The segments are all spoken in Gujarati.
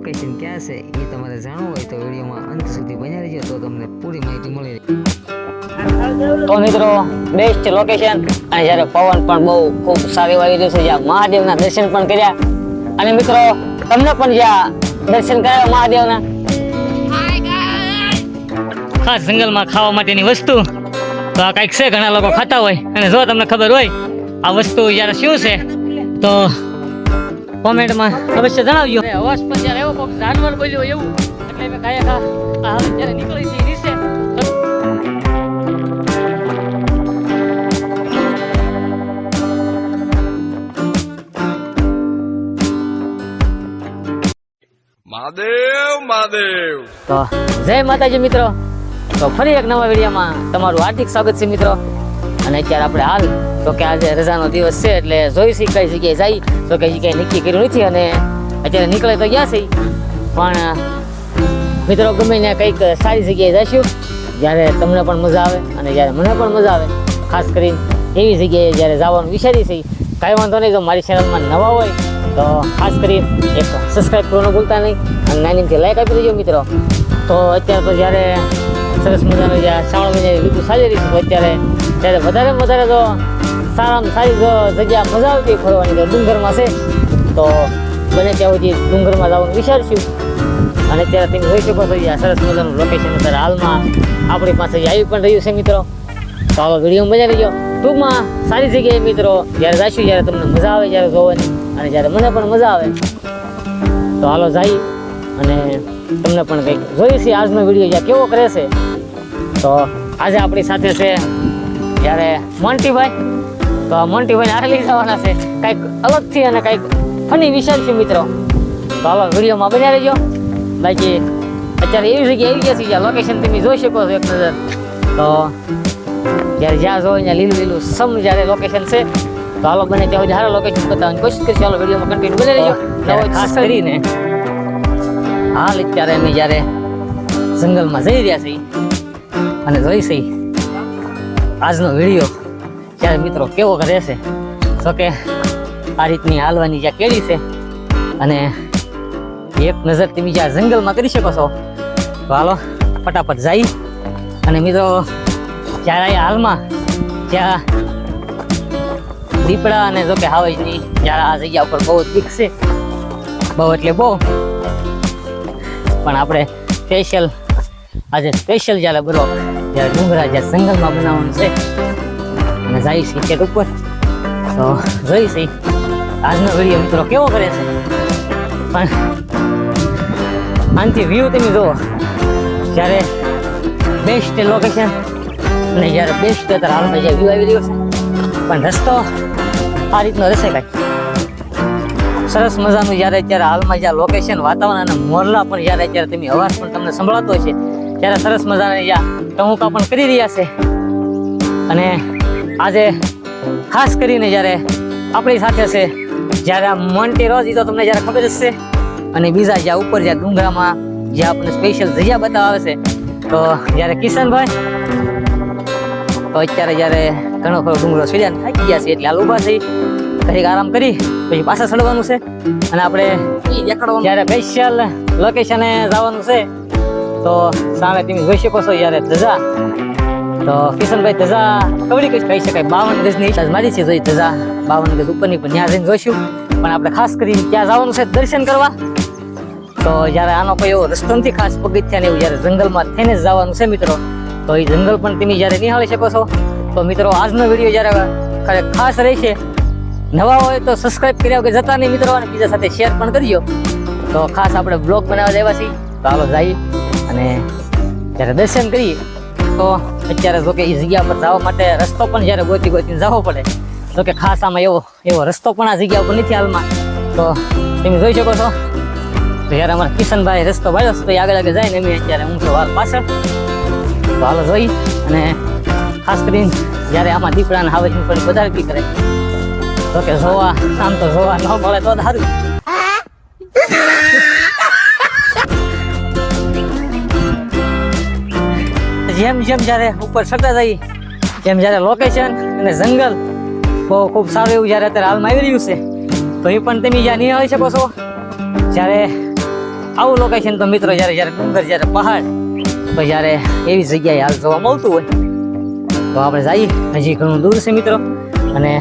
લોકેશન ક્યાં છે એ તમારે જાણવું હોય તો વિડીયોમાં અંત સુધી બન્યા રહેજો તો તમને પૂરી માહિતી મળી રહે. તો મિત્રો બેસ્ટ લોકેશન અને જ્યારે પવન પણ બહુ ખૂબ સારી વાળી આવી રહ્યું છે જ્યાં મહાદેવના દર્શન પણ કર્યા. અને મિત્રો તમને પણ જ્યાં દર્શન કરાવ્યા મહાદેવના? ખાસ જંગલમાં ખાવા માટેની વસ્તુ તો આ કંઈક છે ઘણા લોકો ખાતા હોય. અને જો તમને ખબર હોય આ વસ્તુ જ્યારે શું છે તો કોમેન્ટમાં અવશ્ય જણાવજો. અવાજ પણ જ્યારે એવો કોઈક જાનવર બોલ્યો એવું એટલે મેં કાંઈ ખા આ હવે જ્યારે નીકળી છે એ મહાદેવ મહાદેવ. તો જય માતાજી મિત્રો. તો ફરી એક નવા વિડીયોમાં તમારું હાર્દિક સ્વાગત છે મિત્રો. અને અત્યારે આપણે હાલ, તો કે આજે રજાનો દિવસ છે એટલે જોઈશી કઈ જગ્યાએ જઈ તો કઈ જગ્યાએ નક્કી કર્યું નથી અને અત્યારે નીકળે તો ગયા છે. પણ, મિત્રો, ગમે ને કંઈક સારી જગ્યાએ જઈશું જ્યારે તમને પણ મજા આવે અને જ્યારે મને પણ મજા આવે, ખાસ કરીને એવી જગ્યાએ જ્યારે જવાનું વિચારી છે કાંઈ વાંધો નહીં, જો મારી ચેનલમાં નવા હોય, તો ખાસ કરી એક સબસ્ક્રાઈબ કરવાનું ભૂલતા નહીં અને નાનીથી લાઈક આપી દેજો, મિત્રો. તો અત્યારે તો જ્યારે સરસ મજાનું જ્યાં શ્રાવણ મહિનાની ઋતુ ચાલી રહી તો અત્યારે ત્યારે વધારે વધારે તો સારામાં સારી જગ્યા મજા આવતી ફરવાની તો ડુંગરમાં છે. તો બને ત્યાં સુધી ડુંગરમાં જવાનું વિચારશું. અને ત્યારે તમે જોઈ શકો છો આ સરસ મજાનું લોકેશન અત્યારે હાલમાં. આપણી પાસે આવી પણ રહ્યું છે મિત્રો. તો આવો વીડિયો મજા લેજો ટૂંકમાં સારી જગ્યાએ મિત્રો જ્યારે જઈશું જ્યારે તમને મજા આવે જ્યારે જોવાની. અને જ્યારે મને પણ મજા આવે. તો હાલો જઈ અને તમને પણ કંઈક જોઈએ છે આજનો વીડિયો જ્યાં કેવો કરે છે. તો આજે આપણી સાથે છે જ્યારે મોન્ટીભાઈ તો મોન્ટીભાઈને હારે લઈ જવાના છે. કંઈક અલગથી અને કંઈક ફની વિચારશું મિત્રો. તો આવા વિડીયોમાં બન્યા રહેજો. બાકી અત્યારે એવી જગ્યાએ આવી ગયા છે જ્યાં લોકેશન તમે જોઈ શકો છો એક નજર. તો જ્યારે જ્યાં જોઈ ત્યાં લીલું લીલું સમ જ્યારે લોકેશન છે. તો હાલો બને ત્યાં સુધી સારા લોકેશન બતાવવાની કોશિશ કરીશું. હાલો વિડીયોમાં કન્ટિન્યુ બની રહેજો. ખાસ કરીને. હાલ અત્યારે અમે જ્યારે જંગલમાં જઈ રહ્યા છીએ અને જોઈ છે આજનો વીડિયો ત્યારે મિત્રો કેવો કરે છે તો કે આ રીતની હાલવાની જ્યાં કેળી છે અને એક નજર તમે જ્યાં જંગલમાં કરી શકો છો, તો હાલો ફટાફટ જઈ અને મિત્રો, જ્યારે હાલમાં જ્યાં દીપડા અને જો કે હાવજની જ્યારે આ જગ્યા ઉપર બહુ છે, બહુ એટલે બહુ. પણ આપણે સ્પેશિયલ આજે સ્પેશિયલ જ્યારે બરો જ્યારે ડુંગરા જ્યાં જંગલમાં બનાવવાનું છે. અને જાય છે ટિકિટ ઉપર. તો જોઈ છે. આજનો વીડિયો મિત્રો કેવો કરે છે? પણ આનથી વ્યૂ તમે જુઓ. જ્યારે બેસ્ટ લોકેશન અને જ્યારે બેસ્ટ અત્યારે હાલમાં જે વ્યૂ આવી રહ્યો છે. પણ રસ્તો આ રીતનો રહેશે કાંઈ. સરસ મજાનું જ્યારે અત્યારે હાલમાં જ્યાં લોકેશન વાતાવરણ અને મોરલા પણ જ્યારે અત્યારે તમે અવાજ પણ તમને સંભળાતો હોય છે ત્યારે સરસ મજાના જ્યાં ટહુકા પણ કરી રહ્યા છે. અને આજે ખાસ કરીને જ્યારે આપણી સાથે છે જ્યારે આ મોન્ટી રોજ તો તમને જ્યારે ખબર જ છે અને બીજા જ્યાં ઉપર જ્યાં ડુંગરામાં જે આપણને સ્પેશિયલ જગ્યા બતાવે છે તો જ્યારે કિશનભાઈ તો અત્યારે જ્યારે ઘણો ખરો ડુંગરો ચડ્યા ને થાકી ગયા છે એટલે હાલ ઊભા થઈ ઘડીક આરામ કરી પછી પાછા ચડવાનું છે. અને આપણે જ્યારે સ્પેશિયલ લોકેશને જવાનું છે તો સામે તમે જોઈ શકો છો યાર ધજા. તો કિશનભાઈ ધજા કવડી કઈ કહી શકાય, બાવન ગજની. મારી છે જોઈ ધજા, બાવન ગજ ઉપરની, પણ ત્યાં જઈને જોઈશું. પણ આપણે ખાસ કરીને ત્યાં જવાનું છે દર્શન કરવા. તો જ્યારે આનો કોઈ એવો રસ્તો નથી ખાસ પગથિયા એવું, જ્યારે જંગલમાં થઈને જ જવાનું છે મિત્રો, તો એ જંગલ પણ તમે જ્યારે નિહાળી શકો છો. તો મિત્રો, આજનો વીડિયો જ્યારે ખાસ રહેશે, નવા હોય તો સબસ્ક્રાઇબ કર્યા કે જતા નહીં મિત્રો, અને બીજા સાથે શેર પણ કરજો. તો ખાસ આપણે બ્લોગ બનાવવા દેવા છીએ. તો ચાલો જઈએ. અને જ્યારે દર્શન કરીએ, તો અત્યારે જો કે એ જગ્યા પર જવા માટે રસ્તો પણ જ્યારે ગોતી ગોતીને જવો પડે. તો કે ખાસ આમાં એવો એવો રસ્તો પણ આ જગ્યા ઉપર નથી હાલમાં. તો તમે જોઈ શકો છો જ્યારે અમારા કિશનભાઈ રસ્તો વાળ્યો છે, તો આગળ આગળ જાય ને અમે અત્યારે હું તો વાર પાછળ. તો હાલો જોઈ, અને ખાસ કરીને જ્યારે આમાં દીપડાને હાવજની પણ વધારે બી કરે. તો કે જોવા, આમ તો જોવા ન મળે તો સારું. જેમ જેમ જ્યારે ઉપર ચડતા જઈએ જેમ જ્યારે લોકેશન અને જંગલ બહુ ખૂબ સારું એવું જ્યારે અત્યારે હાલમાં આવી રહ્યું છે, તો એ પણ તમે જ્યાં નિહાળી શકો છો. જ્યારે આવું લોકેશન તો મિત્રો જ્યારે જ્યારે ડુંગર જ્યારે પહાડ, તો જ્યારે એવી જગ્યાએ હાલ જોવા મળતું હોય, તો આપણે જઈએ. હજી ઘણું દૂર છે મિત્રો, અને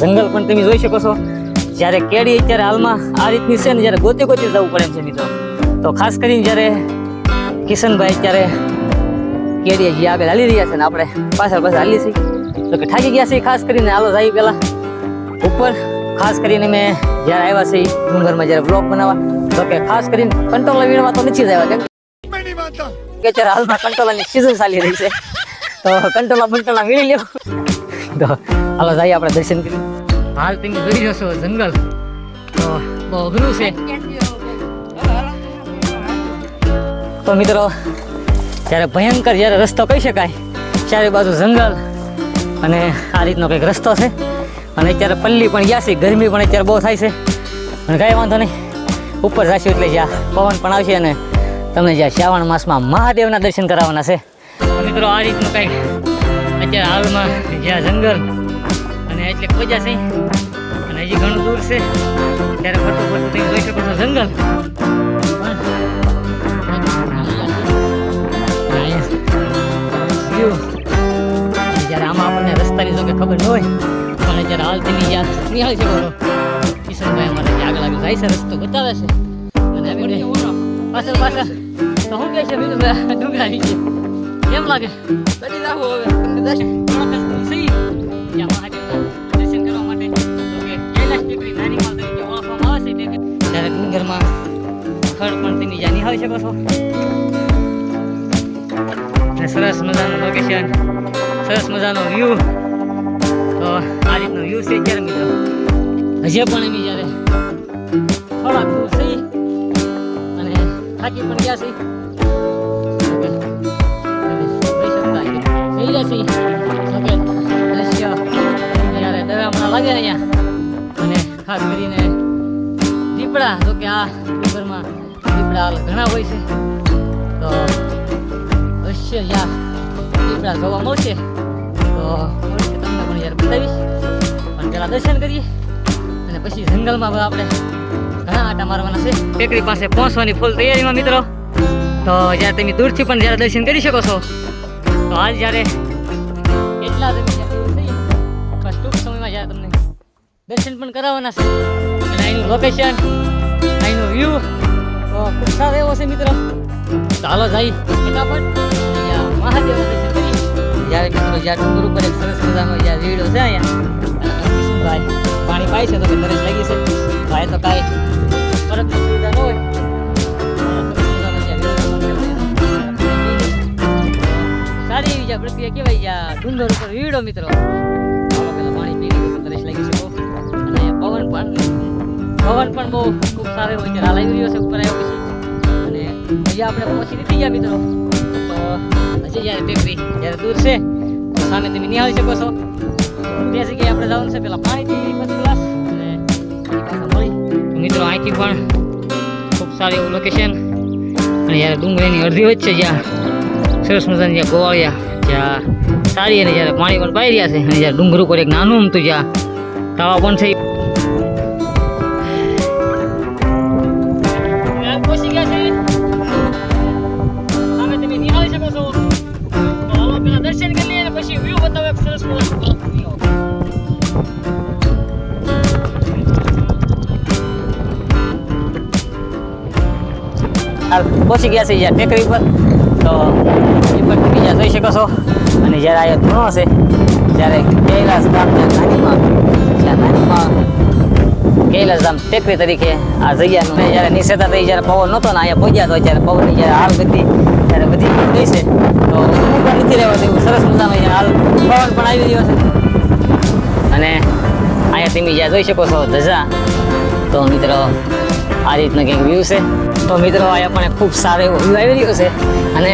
જંગલ પણ તમે જોઈ શકો છો. જ્યારે કેડી અત્યારે હાલમાં આ રીતની છે ને, જ્યારે ગોતી ગોતી જવું પડે એમ છે મિત્રો. તો ખાસ કરીને જ્યારે કિશનભાઈ અત્યારે કેડીએ જે આગળ હાલી રહ્યા છે ને આપણે પાછળ પાછળ હાલી છીએ તો કે થાકી ગયા છે ખાસ કરીને હાલો જાય પહેલાં. ઉપર ખાસ કરીને મેં જ્યારે આવ્યા છે ડુંગરમાં જ્યારે બ્લોગ બનાવવા, તો કે ખાસ કરીને કંટ્રોલ વીણવા તો નથી જ આવ્યા કે અત્યારે હાલમાં કંટ્રોલની સિઝન ચાલી રહી છે. તો કંટ્રોલા બંટોલા વીણી લેવું તો હાલો જાય આપણે દર્શન કરી. હાલ તમે જોઈ જશો જંગલ. તો બહુ અઘરું છે. તો મિત્રો જ્યારે ભયંકર જ્યારે રસ્તો કહી શકાય, ચારે બાજુ જંગલ અને આ રીતનો કંઈક રસ્તો છે. અને અત્યારે પલ્લી પણ ગયા છે, ગરમી પણ અત્યારે બહુ થાય છે. અને કાંઈ વાંધો નહીં, ઉપર જશું એટલે જ્યાં પવન પણ આવશે અને તમને જ્યાં શ્રાવણ માસમાં મહાદેવના દર્શન કરાવવાના છે. મિત્રો, આ રીતનું કંઈક અત્યારે હાલમાં જ્યાં જંગલ અને એટલે મજા છે, અને હજી ઘણું દૂર છે. ત્યારે ફરતું ફરતું જોઈ શકો છો જંગલ. View. જ્યારે આમાં આપણને રસ્તાની લીધો કે ખબર ન હોય પણ જ્યારે હાલ તેની યાદ નિહાળ છે બોલો. કિશનભાઈ અમારે આગળ આગળ જાય છે રસ્તો બતાવે છે. અને આપણે પાછળ પાછળ તો શું કહે છે બીજું ડુંગરા નીચે કેમ લાગે? બધી રાખો હવે. તમને દર્શન મુલાકાત તો સહી દર્શન કરવા માટે. કૈલાસ ટેકરી નાની માલ તરીકે ઓળખવામાં આવે છે ત્યારે ડુંગરમાં સ્થળ પણ તેની જ્યાં નિહાળી શકો છો અને સરસ મજાનું લોકેશન સરસ મજાનો વ્યૂ તો આ રીતનો વ્યૂ છે અત્યારે મિત્રો. હજી પણ એમ જ્યારે થોડાક દૂર થઈ અને થાકી પણ ગયા છે અહીંયા. અને ખાસ કરીને દીપડા તો કે આ દીપડા ઘણા હોય છે. તો અવશ્ય યા. દીપડા જોવા મળશે તો મળશે તમને પણ યાર બતાવીશ. પણ પહેલાં દર્શન કરીએ. અને પછી જંગલમાં આપણે ઘણા આટા મારવાના છે. ટેકરી પાસે પહોંચવાની ફૂલ તૈયારીમાં મિત્રો. તો જ્યારે તમે દૂરથી પણ જ્યારે દર્શન કરી શકો છો, તો હાલ જ્યારે એટલા બસ ટૂંક સમયમાં જ્યારે તમને દર્શન પણ કરાવવાના છે, અને અહીંનું લોકેશન અહીંનો વ્યૂ ખૂબ સારો એવો છે મિત્રો. ચાલો જાય ફટાફટ. અહીંયા મહાદેવના દર્શન જ્યારે મિત્રો જ્યાં ડુંગર ઉપર એક સરસ મજાનો જ્યાં રીડો છે અહીંયા કિશનભાઈ પાણી પાય છે તો કે તરસ લાગી છે ભાઈ તો કાંઈ ફરકની સુવિધા ન હોય. સારી એવી પ્રક્રિયા કહેવાય જ્યાં ડુંગર ઉપર રીડો, મિત્રો. પાણી પી તો તરસ લાગી શકો. અને પવન પણ પવન પણ બહુ ખૂબ સારો હોય છે હાલ રહ્યો છે, ઉપર આવ્યો પછી અને અહીંયા આપણે પહોંચી નથી ગયા, મિત્રો. હજી યાર ટેકરી જ્યારે દૂર છે, તો સામે તમે નિહાળી શકો છો. તો જગ્યાએ આપણે જવાનું છે, પેલા પાણી પી ફર્સ્ટ ક્લાસ, અને પછી પાછા મળી. મિત્રો, અહીંથી પણ ખૂબ સારું એવું લોકેશન અને જ્યારે ડુંગળીની અડધી વચ્ચે જ્યાં સરસ મજાની જ્યાં ગોવાળિયા, જ્યાં સારી અને જ્યારે પાણી પણ પાઈ રહ્યા છે, અને જ્યારે ડુંગર ઉપર એક નાનું અમતું જ્યાં તાવા પણ છે પહોંચી ગયા છે જ્યાં ટેકરી પર. તો એ પર જ્યાં જોઈ શકો છો. અને જ્યારે આ ધૂણો છે, ત્યારે કૈલાસ ધામ જ્યાં નાનીમાં જ્યાં નાનીમાં કૈલાસ ધામ ટેકરી તરીકે આ જગ્યાનું મેં જ્યારે નિષેધા થઈ જ્યારે પવન નહોતો ને અહીંયા પહોંચ્યા તો જ્યારે પવનની જ્યારે હાલ બધી, ત્યારે બધી ગઈ છે. તો નથી રહેવા દેવું, સરસ મજાનો હાલ પવન પણ આવી ગયો છે. અને અહીંયા તમે જ્યાં જોઈ શકો છો ધજા, તો મિત્રો આ રીતનો કંઈક વ્યૂ છે. તો મિત્રો અહીંયા પણ ખૂબ સારો એવો વ્યૂ આવી રહ્યો છે. અને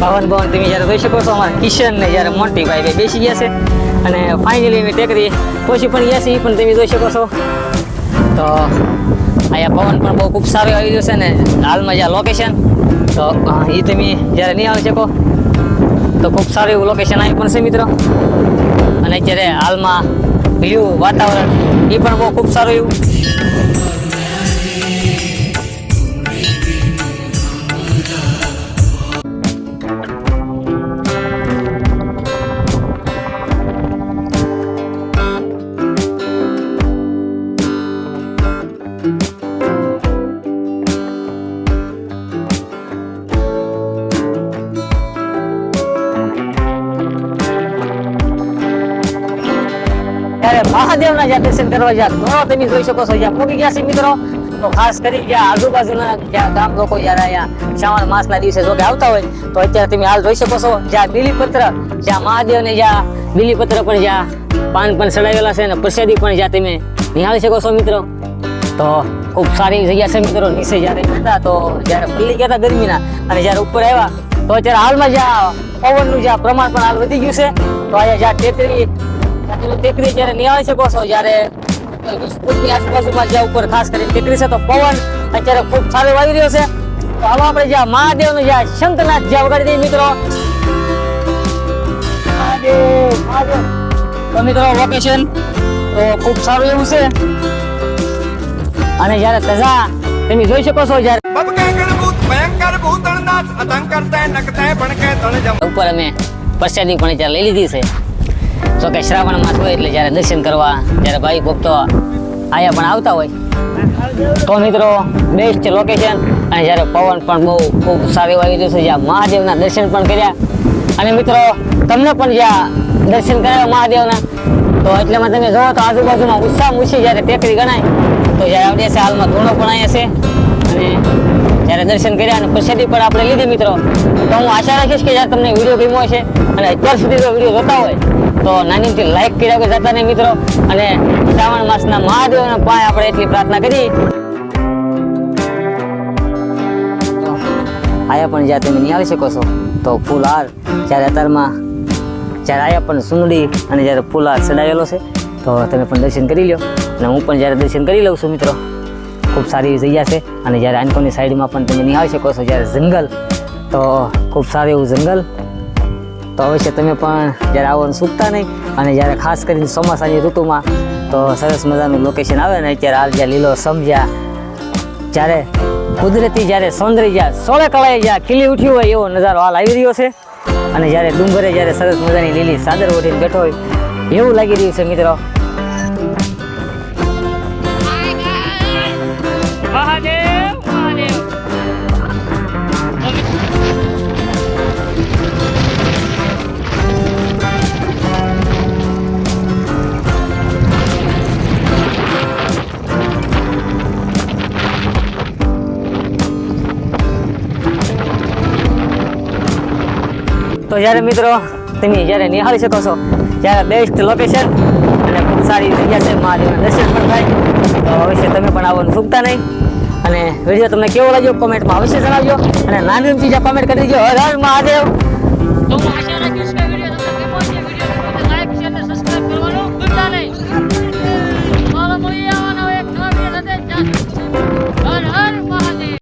પવન ભવન તમે જ્યારે જોઈ શકો છો, અમારા કિશન ને જ્યારે મોટી ભાઈ બેસી ગયા છે. અને ફાઇનલી અમે ટેકરી પહોંચી પણ ગયા છે, એ પણ તમે જોઈ શકો છો. તો અહીંયા પવન પણ બહુ ખૂબ સારો આવી રહ્યો છે ને હાલમાં જ્યાં લોકેશન તો એ તમે જ્યારે નહીં આવી શકો, તો ખૂબ સારું એવું લોકેશન આવી પણ છે મિત્રો. અને અત્યારે હાલમાં વ્યૂ વાતાવરણ એ પણ બહુ ખૂબ સારું એવું. કરવા જ્યાં ઘણો તમે જોઈ શકો છો જ્યાં પૂકી ગયા છે મિત્રો. તો ખાસ કરી જ્યાં આજુબાજુના જ્યાં ગામ લોકો જ્યારે અહીંયા શ્રાવણ માસના દિવસે જો કે આવતા હોય, તો અત્યારે તમે હાલ જોઈ શકો છો, જ્યાં બીલીપત્ર, જ્યાં મહાદેવને જ્યાં બીલીપત્ર પણ જ્યાં પાન પણ ચડાવેલા છે અને પ્રસાદી પણ જ્યાં તમે નિહાળી શકો છો મિત્રો. તો ખૂબ સારી એવી જગ્યા છે મિત્રો, નીચે જ્યારે હતા તો જ્યારે પલ્લી ગયા હતા ગરમીના અને જ્યારે ઉપર આવ્યા, તો અત્યારે હાલમાં જ્યાં પવનનું જ્યાં પ્રમાણ પણ હાલ વધી ગયું છે. તો અહીંયા જ્યાં ટેકરી ત્યાંની ટેકરી જ્યારે નિહાળી શકો છો, જ્યારે ફૂટની આજુબાજુમાં જ્યાં ઉપર ખાસ કરીને ટેકરી છે તો પવન અત્યારે ખૂબ સારો વાવી રહ્યો છે. તો હવે આપણે જ્યાં મહાદેવનું જ્યાં શંકરનાથ જ્યાં વગાડી દઈએ મિત્રો. તો મિત્રો વોકેશન તો ખૂબ સારું એવું છે. અને જ્યારે તજા તમે જોઈ શકો છો જ્યારે ઉપર અમે પ્રસાદી પણ જ્યારે લઈ લીધી છે. જો કે શ્રાવણ માસ હોય એટલે જ્યારે દર્શન કરવા, જ્યારે ભાઈ ભક્તો અહીંયા પણ આવતા હોય, તો મિત્રો બેસ્ટ લોકેશન અને જ્યારે પવન પણ બહુ ખૂબ સારી આવી રહ્યું છે જ્યાં મહાદેવના દર્શન પણ કર્યા. અને મિત્રો, તમને પણ જ્યાં દર્શન કર્યા મહાદેવના, તો એટલામાં તમે જોવો તો આજુબાજુમાં ઉત્સાહ ઊંચી જ્યારે ટેકરી ગણાય, તો જ્યારે આવડે છે, હાલમાં ધૂણો પણ અહીંયા છે. અને જ્યારે દર્શન કર્યા અને પ્રસાદી પણ આપણે લીધી, મિત્રો, તો હું આશા રાખીશ કે જ્યારે તમને વીડિયો ગમ્યો છે અને અત્યાર સુધી જો વીડિયો જોતા હોય તો નાનીથી લાઈક કર્યા કે જતા નહીં મિત્રો. અને શ્રાવણ માસના મહાદેવના પાય આપણે એટલી પ્રાર્થના કરી. આયા પણ જ્યાં તમે નિહાળી શકો છો, તો ફૂલ હાર જ્યારે અત્યારમાં જ્યારે આયા પણ સુંદડી અને જ્યારે ફૂલ હાર ચડાવેલો છે, તો તમે પણ દર્શન કરી લો અને હું પણ જ્યારે દર્શન કરી લઉં છું મિત્રો, ખૂબ સારી જગ્યા છે. અને જ્યારે આનકોની સાઈડમાં પણ તમે નિહાળી શકો છો, જ્યારે જંગલ, તો ખૂબ સારું એવું જંગલ તો અવશ્ય તમે પણ જ્યારે આવવાનું ચૂકતા નહીં, અને જ્યારે ખાસ કરીને ચોમાસાની ઋતુમાં, તો સરસ મજાનું લોકેશન આવે ને અત્યારે હાલ જ્યાં લીલો સમજ્યા, જ્યારે કુદરતી જ્યારે સૌંદર્ય જ્યાં સોળે કળાએ જ્યાં ખીલી ઉઠ્યું હોય એવો નજારો હાલ આવી રહ્યો છે. અને જ્યારે ડુંગરે જ્યારે સરસ મજાની લીલી સાદર ઓઢીને બેઠો હોય, એવું લાગી રહ્યું છે મિત્રો. મહાદેવ મહાદેવ. તો જ્યારે મિત્રો તમે જ્યારે નિહાળી શકો છો, ત્યારે બેસ્ટ લોકેશન અને ખૂબ સારી જગ્યા છે મહાદેવના દર્શન પણ થાય. તો અવશ્ય તમે પણ આવવાનું ચૂકતા નહીં. અને વીડિયો તમને કેવો લાગ્યો કોમેન્ટમાં અવશ્ય જણાવજો. અને નાની ચીજા કોમેન્ટ કરી દેજો હર હર મહાદેવ.